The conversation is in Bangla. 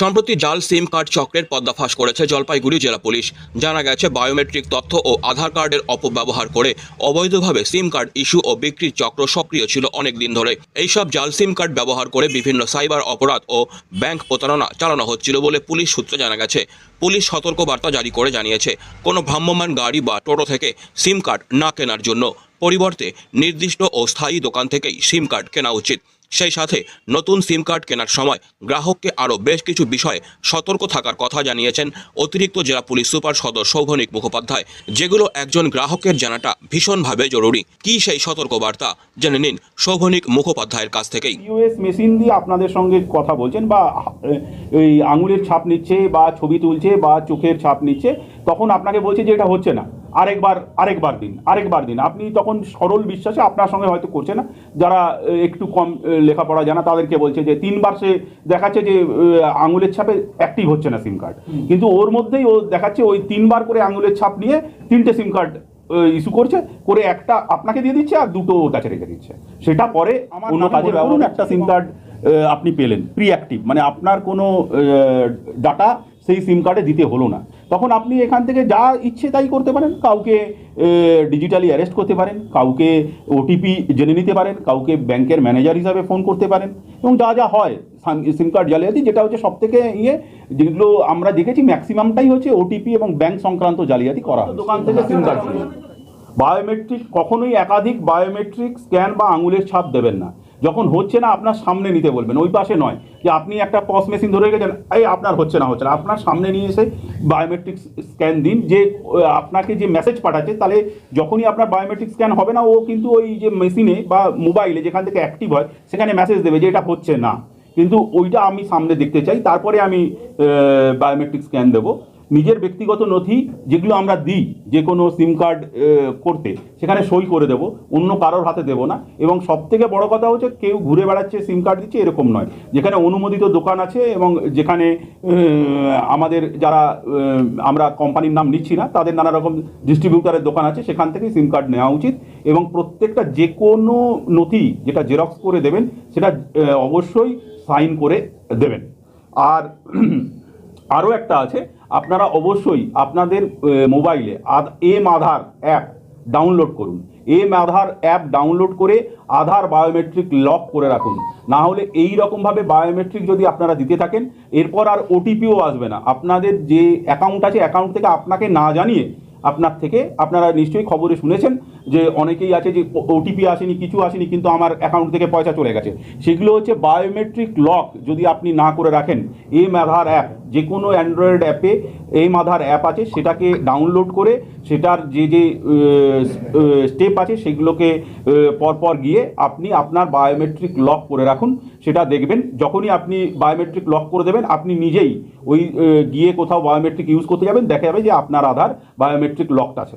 সম্প্রতি জাল, সিম কার্ড চক্রের পর্দাফাশ করেছে জলপাইগুড়ি জেলা পুলিশ। জানা গেছে, বায়োমেট্রিক তথ্য ও আধার কার্ডের অপব্যবহার করে অবৈধভাবে সিম কার্ড ইস্যু ও বিক্রির চক্র সক্রিয় ছিল অনেক দিন ধরে। এইসব জাল, সিম কার্ড ব্যবহার করে বিভিন্ন সাইবার অপরাধ ও ব্যাংক প্রতারণা চালানো হচ্ছিল বলে পুলিশ সূত্রে জানা গেছে। পুলিশ সতর্কবার্তা জারি করে জানিয়েছে, কোনো ভ্রাম্যমাণ গাড়ি বা টোটো থেকে সিম কার্ড না কেনার জন্য। পরিবর্তে নির্দিষ্ট ও স্থায়ী দোকান থেকেই সিম কার্ড কেনা উচিত। সেই সাথে নতুন সিম কার্ড কেনার সময় গ্রাহককে আরও বেশ কিছু বিষয়ে সতর্ক থাকার কথা জানিয়েছেন অতিরিক্ত জেলা পুলিশ সুপার সদর সৌভনিক মুখোপাধ্যায়, যেগুলো একজন গ্রাহকের জানাটা ভীষণভাবে জরুরি। কী সেই সতর্কবার্তা? জেনে নিন সৌভনিক মুখোপাধ্যায়ের কাছ থেকেই। ইউএস মেশিন দিয়ে আপনাদের সঙ্গে কথা বলছেন বা এই আঙুলের ছাপ নিচ্ছে বা ছবি তুলছে বা চোখের ছাপ নিচ্ছে, তখন আপনাকে বলছে যে এটা হচ্ছে না। আরেকবার আরেকবার দিন আরেকবার দিন। আপনি তখন সরল বিশ্বাসে আপনার সঙ্গে হয়তো করছে না। যারা একটু কম লেখাপড়া জানা তাদেরকে বলছে যে তিনবার সে দেখাচ্ছে যে আঙুলের ছাপে অ্যাক্টিভ হচ্ছে না সিম কার্ড কিন্তু ওর মধ্যেই ও দেখাচ্ছে ওই তিনবার করে আঙুলের ছাপ নিয়ে তিনটে সিম কার্ড ইস্যু করছে করে একটা আপনাকে দিয়ে দিচ্ছে আর দুটো ওর কাছে রেখে দিচ্ছে। সেটা পরে আমার অন্য কাজে ব্যবহার একটা সিম কার্ড আপনি পেলেন প্রি অ্যাক্টিভ মানে আপনার কোনো ডাটা সেই সিম কার্ডে দিতে হলো না। তখন আপনি এখান থেকে যা ইচ্ছে তাই করতে পারেন কাউকে ডিজিটালি অ্যারেস্ট করতে পারেন কাউকে ওটিপি জেনে নিতে পারেন কাউকে ব্যাংকের ম্যানেজার হিসাবে ফোন করতে পারেন এবং যা যা হয় সিম কার্ড জালিয়াতি যেটা হচ্ছে সব থেকে ইয়ে যেগুলো আমরা দেখেছি ম্যাক্সিমামটাই হচ্ছে ওটিপি এবং ব্যাংক সংক্রান্ত জালিয়াতি করা হয়। দোকান থেকে সিম কার্ড বায়োমেট্রিক কখনোই একাধিক বায়োমেট্রিক স্ক্যান বা আঙুলের ছাপ দেবেন না। যখন হচ্ছে না, আপনার সামনে নিতে বলবেন। ওই পাশে নয় যে আপনি একটা পস মেশিন ধরে গেছেন এই আপনার হচ্ছে না হচ্ছে না। আপনার সামনে নিয়ে এসে বায়োমেট্রিক স্ক্যান দিন। যে আপনাকে যে মেসেজ পাঠাচ্ছে, তাহলে যখনই আপনার বায়োমেট্রিক স্ক্যান হবে না, ও কিন্তু ওই যে মেশিনে বা মোবাইলে যেখান থেকে অ্যাক্টিভ হয়, সেখানে মেসেজ দেবে যে এটা হচ্ছে না। কিন্তু ওইটা আমি সামনে দেখতে চাই। তারপরে আমি বায়োমেট্রিক স্ক্যান দেবো। নিজের ব্যক্তিগত নথি যেগুলো আমরা দিই, যে কোনো সিম কার্ড করতে, সেখানে সই করে দেব, অন্য কারোর হাতে দেব না। এবং সব থেকে বড় কথা হচ্ছে কেউ ঘুরে বেড়াচ্ছে সিম কার্ড দিচ্ছে, এরকম নয়। যেখানে অনুমোদিত দোকান আছে এবং যেখানে আমাদের যারা আমরা কোম্পানির নাম নিচ্ছি না, তাদের নানা রকম ডিস্ট্রিবিউটারের দোকান আছে, সেখান থেকে সিম কার্ড নেওয়া উচিত। এবং প্রত্যেকটা যে কোনো নথি যেটা জেরক্স করে দেবেন, সেটা অবশ্যই সাইন করে দেবেন। আর আরও একটা আছে। আপনারা অবশ্যই আপনাদের মোবাইলে এম আধার অ্যাপ ডাউনলোড করুন। এম আধার অ্যাপ ডাউনলোড করে আধার বায়োমেট্রিক লক করে রাখুন। না হলে এই রকমভাবে বায়োমেট্রিক যদি আপনারা দিতে থাকেন, এরপর আর ওটিপিও আসবে না। আপনাদের যে অ্যাকাউন্ট আছে, অ্যাকাউন্ট থেকে আপনাকে না জানিয়ে আপনার থেকে। আপনারা নিশ্চয়ই খবরে শুনেছেন যে অনেকেই আছে যে ওটিপি আসেনি, কিছু আসেনি, কিন্তু আমার অ্যাকাউন্ট থেকে পয়সা চলে গেছে। সেগুলো হচ্ছে বায়োমেট্রিক লক যদি আপনি না করে রাখেন। এম আধার অ্যাপ যে কোনো অ্যান্ড্রয়েড অ্যাপে এম আধার অ্যাপ আছে, সেটাকে ডাউনলোড করে সেটার যে যে স্টেপ আছে, সেগুলোকে পরপর গিয়ে আপনি আপনার বায়োমেট্রিক লক করে রাখুন। সেটা দেখবেন। যখনই আপনি বায়োমেট্রিক লক করে দেবেন, আপনি নিজেই ওই গিয়ে কোথাও বায়োমেট্রিক ইউজ করতে যাবেন, দেখা যাবে যে আপনার আধার বায়োমেট্রিক লকড আছে।